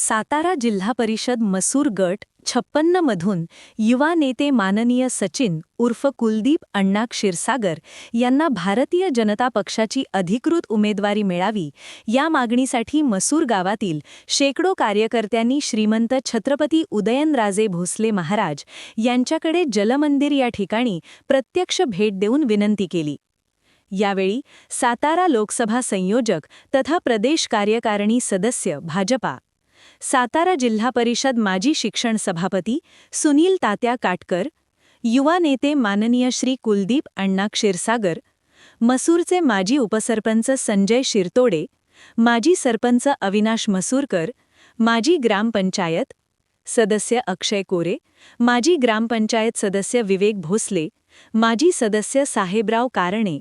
सातारा जिल्हा परिषद मसूर गट छप्पन्न मधून युवा नेते माननीय सचिन उर्फ कुलदीप अण्णा क्षीरसागर यांना भारतीय जनता पक्षाची अधिकृत उमेदवारी मिळावी या मागणीसाठी मसूर गावातील शेकडो कार्यकर्त्यांनी श्रीमंत छत्रपती उदयनराजे भोसले महाराज यांच्याकडे जलमंदिर या ठिकाणी प्रत्यक्ष भेट देऊन विनंती केली. यावेळी सातारा लोकसभा संयोजक तथा प्रदेश कार्यकारिणी सदस्य भाजपा सातारा जिल्हा परिषद माजी शिक्षण सभापती सुनील तात्या काटकर युवा नेते माननीय श्री कुलदीप अण्णा क्षीरसागर मसूरचे माजी उपसरपंच संजय शिरतोडे माजी सरपंच अविनाश मसूरकर माजी ग्रामपंचायत सदस्य अक्षय कोरे माजी ग्रामपंचायत सदस्य विवेक भोसले माजी सदस्य साहेबराव कारणे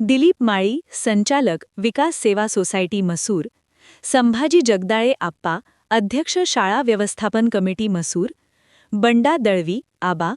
दिलीप माळी संचालक विकास सेवा सोसायटी मसूर संभाजी जगदाळे आप्पा अध्यक्ष शाळा व्यवस्थापन कमिटी मसूर बंडा दळवी आबा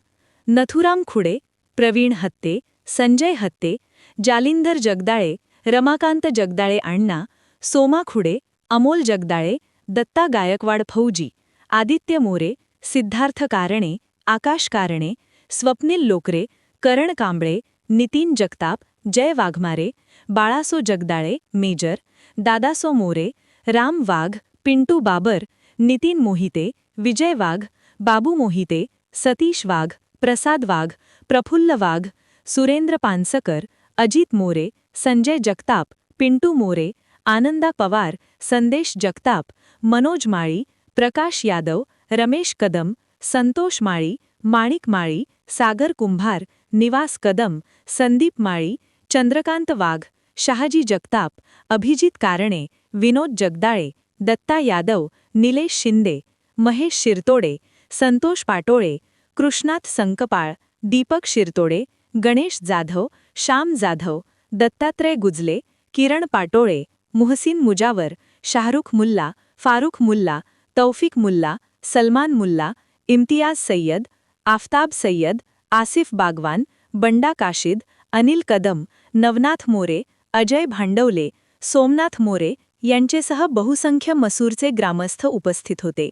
नथुराम खुडे प्रवीण हत्ते संजय हत्ते जालिंदर जगदाळे रमाकांत जगदाळे अण्णा सोमा खुडे अमोल जगदाळे दत्ता गायकवाड फौजी आदित्य मोरे सिद्धार्थ कारणे आकाश कारणे स्वप्नील लोकरे करण कांबळे नितीन जगताप जय वाघमारे बाळासो जगदाळे मेजर दादासो मोरे राम वाघ पिंटू बाबर, नितीन मोहिते, विजय वाघ, बाबू मोहिते, सतीश वाघ, प्रसाद वाघ, प्रफुल्ल वाघ, सुरेंद्र पानसकर, अजित मोरे, संजय जगताप, पिंटू मोरे, आनंदा पवार, संदेश जगताप, मनोज माळी, प्रकाश यादव, रमेश कदम, संतोष माळी, माणिक माळी, सागर कुंभार, निवास कदम, संदीप माळी, चंद्रकांत वाघ, शहाजी जगताप, अभिजित कारणे, विनोद जगदाळे दत्ता यादव निलेश शिंदे महेश शिरतोडे संतोष पाटोळे कृष्णात संकपाळ दीपक शिरतोडे गणेश जाधव श्याम जाधव दत्तात्रय गुजले किरण पाटोळे मुहसिन मुजावर शाहरुख मुल्ला फारुख मुल्ला तौफिक मुल्ला सलमान मुल्ला इम्तियाज सय्यद आफताब सय्यद आसिफ बागवान बंडा काशिद अनिल कदम नवनाथ मोरे अजय भांडवले सोमनाथ मोरे यांचेसह बहुसंख्य मसूरचे ग्रामस्थ उपस्थित होते.